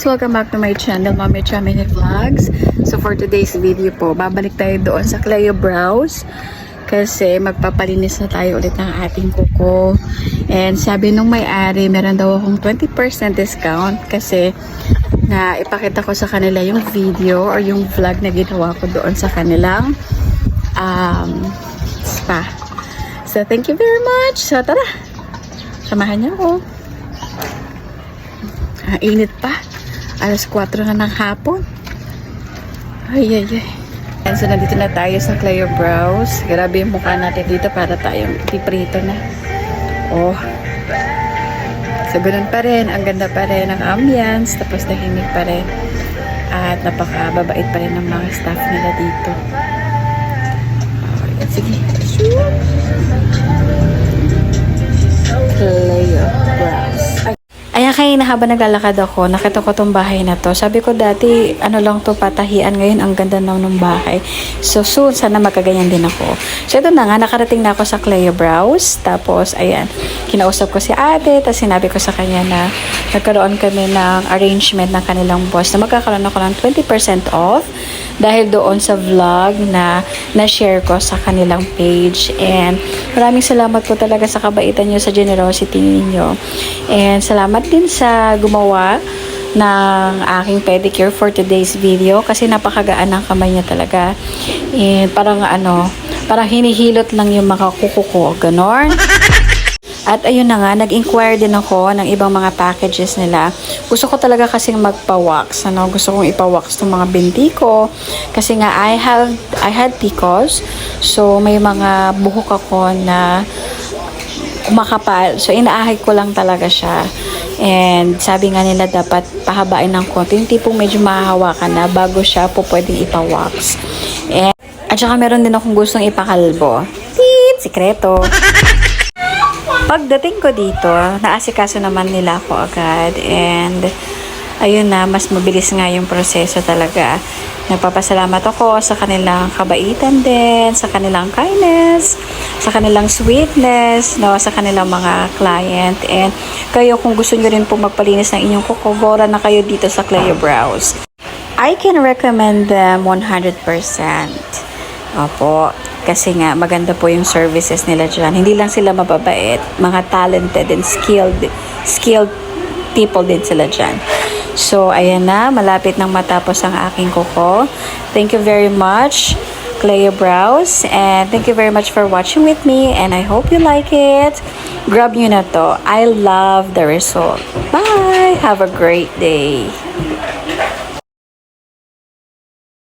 guys! Welcome back to my channel, Mami Chamini Vlogs. So for today's video po, babalik tayo doon sa Cleo Brows kasi magpapalinis na tayo ulit ng ating kuko. And sabi nung may-ari, meron daw akong 20% discount kasi na ipakita ko sa kanila yung video or yung vlog na ginawa ko doon sa kanilang um, spa. So thank you very much. So tara, samahan niyo ako. Ah, init pa. Alas 4 na ng hapon. Ay, ay, ay. And so, nandito na tayo sa Cleo Brows. Grabe yung mukha natin dito para tayong piprito na. Oh. So, ganun pa rin. Ang ganda pa rin ng ambience. Tapos, tahimik pa rin. At napakababait pa rin ng mga staff nila dito. Oh, sige. Cleo Brows. Habang naglalakad ako, nakita ko tong bahay na to. Sabi ko dati, ano lang to patahian. Ngayon, ang ganda na ng bahay. So, soon, sana magkaganyan din ako. So, ito na nga, nakarating na ako sa Cleo Brows. Tapos, ayan, kinausap ko si ate. Tapos, sinabi ko sa kanya na nagkaroon kami ng arrangement ng kanilang boss na magkakaroon ako ng 20% off dahil doon sa vlog na na-share ko sa kanilang page. And maraming salamat po talaga sa kabaitan nyo, sa generosity ninyo. And salamat din sa gumawa ng aking pedicure for today's video kasi napakagaan ng kamay niya talaga. And parang ano, parang hinihilot lang yung mga kuko ko, ganon. At ayun na nga, nag-inquire din ako ng ibang mga packages nila. Gusto ko talaga kasing magpa-wax. Ano? Gusto kong ipa-wax ng mga binti ko. Kasi nga, I, have, I had PCOS. So, may mga buhok ako na kumakapal. So, inaahay ko lang talaga siya. And sabi nga nila dapat pahabain ng konti. Yung tipong medyo mahahawakan na bago siya po pwedeng ipa-wax. And, at saka meron din akong gustong ipakalbo. Tit! Sikreto. Pagdating ko dito, naasikaso naman nila ako agad and ayun na, mas mabilis nga yung proseso talaga. Nagpapasalamat ako sa kanilang kabaitan din, sa kanilang kindness, sa kanilang sweetness, no, sa kanilang mga client. And kayo kung gusto nyo rin po magpalinis ng inyong kuko, gora na kayo dito sa Cleo Brows. I can recommend them 100%. Opo. Kasi nga, maganda po yung services nila dyan. Hindi lang sila mababait. Mga talented and skilled, skilled people din sila dyan. So, ayan na. Malapit nang matapos ang aking kuko. Thank you very much, Cleo Brows. And thank you very much for watching with me. And I hope you like it. Grab nyo na to. I love the result. Bye! Have a great day.